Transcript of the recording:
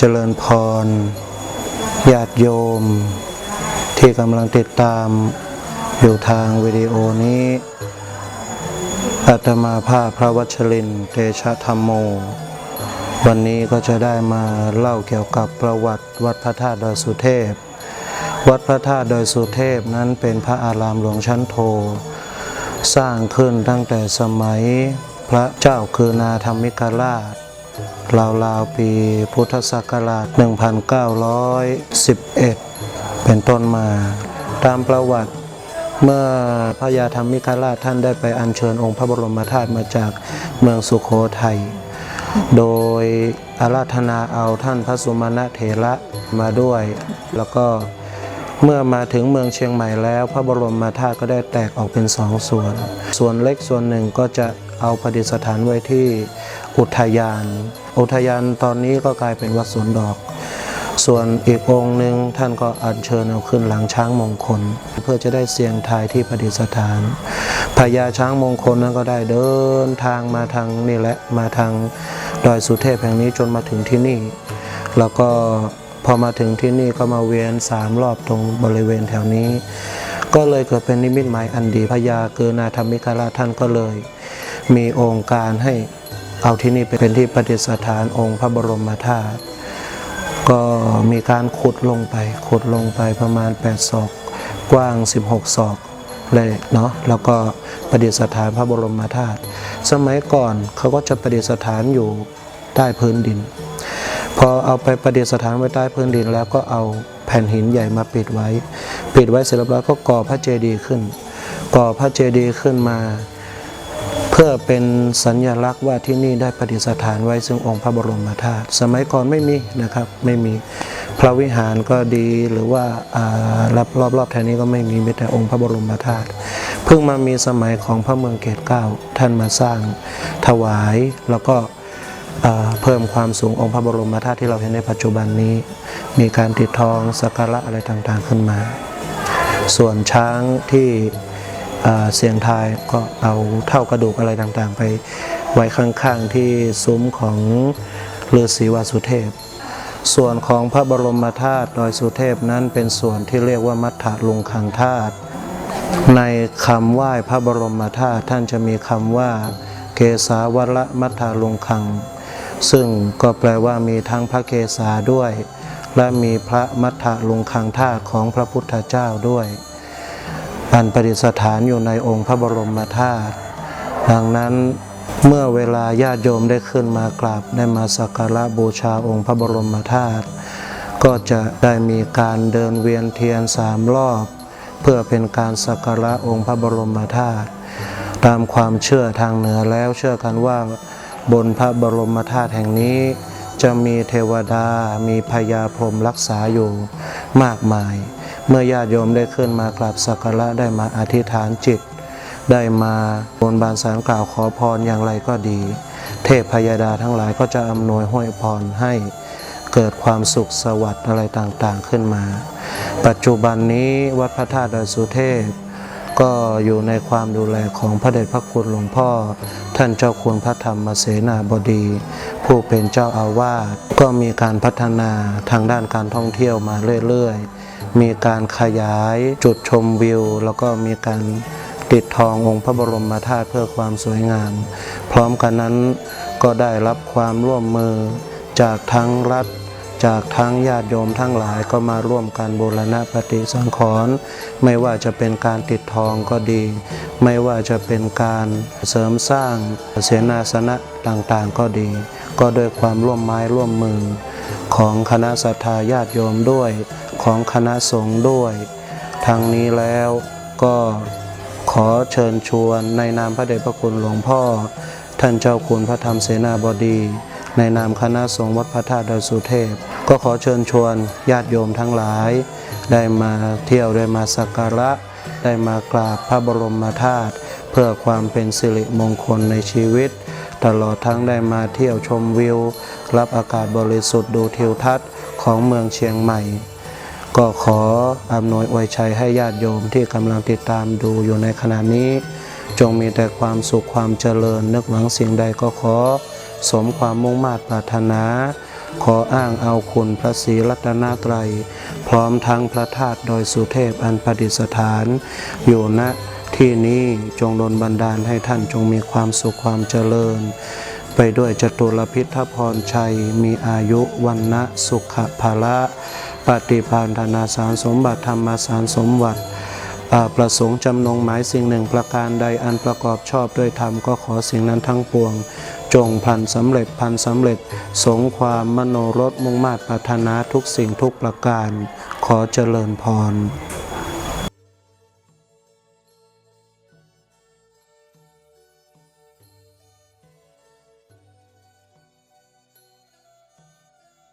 เจริญพรญาติโยม ที่กำลังติดตามอยู่ทางวิดีโอนี้อาตมาภาพพระวัชรินทร์เตชะธรรมโม วันนี้ก็จะได้มาเล่าเกี่ยวกับประวัติวัดพระธาตุดอยสุเทพ วัดพระธาตุดอยสุเทพนั้นเป็นพระอารามหลวงชั้นโท สร้างขึ้นตั้งแต่สมัยพระเจ้าคือนาธรรมิกราช ราวๆปีพุทธศักราช 1911 เป็นต้นมา ตามประวัติเมื่อพระยาธรรมิกราชท่านได้ไปอัญเชิญองค์พระบรมธาตุมาจากเมืองสุโขทัย โดยอาราธนาเอาท่านพระสุมาณเถระมาด้วย แล้วก็เมื่อมาถึงเมืองเชียงใหม่แล้ว พระบรมธาตุก็ได้แตกออกเป็นสองส่วน ส่วนเล็กส่วนหนึ่งก็จะ เอาประดิษฐานไว้ที่อุทยาน อุทยานตอนนี้ก็กลายเป็นวัดสวนดอก ส่วนอีกองค์หนึ่งท่านก็อัญเชิญเอาขึ้นหลังช้างมงคล เพื่อจะได้เสียงทายที่ประดิษฐานพญาช้างมงคลนั้นก็ได้เดินทางมาทางนี่แหละมาทางดอยสุเทพแห่งนี้จนมาถึงที่นี่ แล้วก็พอมาถึงที่นี่ก็มาเวียนสามรอบตรงบริเวณแถวนี้ ก็เลยเกิดเป็นนิมิตหมายอันดีพญาเกินาธรรมิกราชท่านก็เลย มีองค์การให้เอาที่นี่เป็นที่ประดิษฐานองค์พระบรมธาตุก็มีการขุดลงไป ขุดลงไปประมาณ 8 ศอก กว้าง 16 ศอกเลยเนาะแล้วก็ประดิษฐานพระบรมธาตุสมัยก่อนเขาก็จะประดิษฐานอยู่ใต้พื้นดิน พอเอาไปประดิษฐานไว้ใต้พื้นดิน แล้วก็เอาแผ่นหินใหญ่มาปิดไว้ ปิดไว้เสร็จแล้วก็ก่อพระเจดีย์ขึ้น ก่อพระเจดีย์ขึ้นมา พื่อเป็นสัญลักษณ์ว่าที่นี่ได้ประดิษฐานไว้ซึ่งองค์พระบรมธาตุสมัยก่อนไม่มีนะครับไม่มีพระวิหารก็ดีหรือว่าอารอบรอบรอบแถวนี้ก็ไม่มีมีแต่องค์พระบรมธาตุเพิ่งมามีสมัยของพระเมืองเกตเก้าท่านมาสร้างถวายแล้วก็เพิ่มความสูงองค์พระบรมธาตุที่เราเห็นในปัจจุบันนี้ มีการติดทองสักการะอะไรต่างๆขึ้นมา ส่วนช้างที่ เสียงทายก็เอาเท่ากระดูกอะไรต่างๆ ไปไว้ข้างๆที่ซุ้มของฤาษีวาสุเทพ ส่วนของพระบรมธาตุดอยสุเทพนั้นเป็นส่วนที่เรียกว่ามัทธลุงคังธาตุในคำไหว้พระบรมธาตุท่านจะมีคำว่าเกสาวระมัทธลุงคัง ซึ่งก็แปลว่ามีทั้งพระเกศาด้วย และมีพระมัทธลุงคังธาตุของพระพุทธเจ้าด้วย อันประดิษฐานอยู่ในองค์พระบรมธาตุดังนั้นเมื่อเวลาญาติโยมได้ขึ้นมากราบได้มาสักการะบูชาองค์พระบรมธาตุก็จะได้มีการเดินเวียนเทียนสามรอบ เพื่อเป็นการสักการะองค์พระบรมธาตุตามความเชื่อทางเหนือแล้วเชื่อกันว่าบนพระบรมธาตุแห่งนี้ จะมีเทวดามีพญาพรหมรักษาอยู่มากมาย เมื่อญาติโยมได้ขึ้นมากราบสักการะได้มาอธิษฐานจิต ได้มาบนบานสารกล่าวขอพรอย่างไรก็ดี เทพพยาดาทั้งหลายก็จะอำนวยห้อยพรให้เกิดความสุขสวัสดิ์อะไรต่างๆขึ้นมา ปัจจุบันนี้วัดพระธาตุดอยสุเทพก็อยู่ในความดูแลของพระเดชพระคุณหลวงพ่อ ท่านเจ้าคุณพระธรรมเสนาบดี ผู้เป็นเจ้าอาวาสก็มีการพัฒนาทางด้านการท่องเที่ยวมาเรื่อยๆ มีการขยายจุดชมวิว แล้วก็มีการติดทององค์พระบรมธาตุเพื่อความสวยงาม พร้อมกันนั้นก็ได้รับความร่วมมือจากทั้งรัฐ จากทั้งญาติโยมทั้งหลายก็มาร่วมกันบูรณะปฏิสังขรณ์ไม่ว่าจะเป็นการติดทองก็ดี ไม่ว่าจะเป็นการเสริมสร้างเสนาสนะต่างๆก็ดี ก็โดวยความร่วมไม้ร่วมมือของคณะศรัทธาญาติโยมด้วย ของคณะสงฆ์ด้วย ทางนี้แล้วก็ขอเชิญชวนในนามพระเดชพระคุณหลวงพ่อ ท่านเจ้าคุณพระธรรมเสนาบดี ในนามคณะสงฆ์วัดพระธาตุดอยสุเทพ ก็ขอเชิญชวนญาติโยมทั้งหลาย ได้มาเที่ยวได้มาสักการะ ได้มากราบพระบรมธาตุเพื่อความเป็นสิริมงคลในชีวิต ตลอดทั้งได้มาเที่ยวชมวิว รับอากาศบริสุทธิ์ดูทิวทัศน์ของเมืองเชียงใหม่ ก็ขออำนวยอวยชัยให้ญาติโยมที่กำลังติดตามดูอยู่ในขณะนี้ จงมีแต่ความสุขความเจริญ นึกหวังสิ่งใดก็ขอ สมความมุ่งมา่ปรารถนา ขออ้างเอาคุณพระศรีรัตนตรัย พร้อมทั้งพระธาตุโดยสุเทพอันประดิษฐาน อยู่ณที่นี้จงดลบันดาลให้ท่านจงมีความสุขความเจริญ ไปด้วยจตุรพิทพรชัยมีอายุวันนะสุขภาละ ปฏิพานธนาสารสมบัติธรรมสารสมบัติประสงค์จำนงหมายสิ่งหนึ่งประการใดอันประกอบชอบด้วยธรรมก็ขอสิ่งนั้นทั้งปวง จงพันสำเร็จพันสำเร็จ สงความมโนรสมุ่งมาตรปรารถนาทุกสิ่งทุกประการ ขอเจริญพร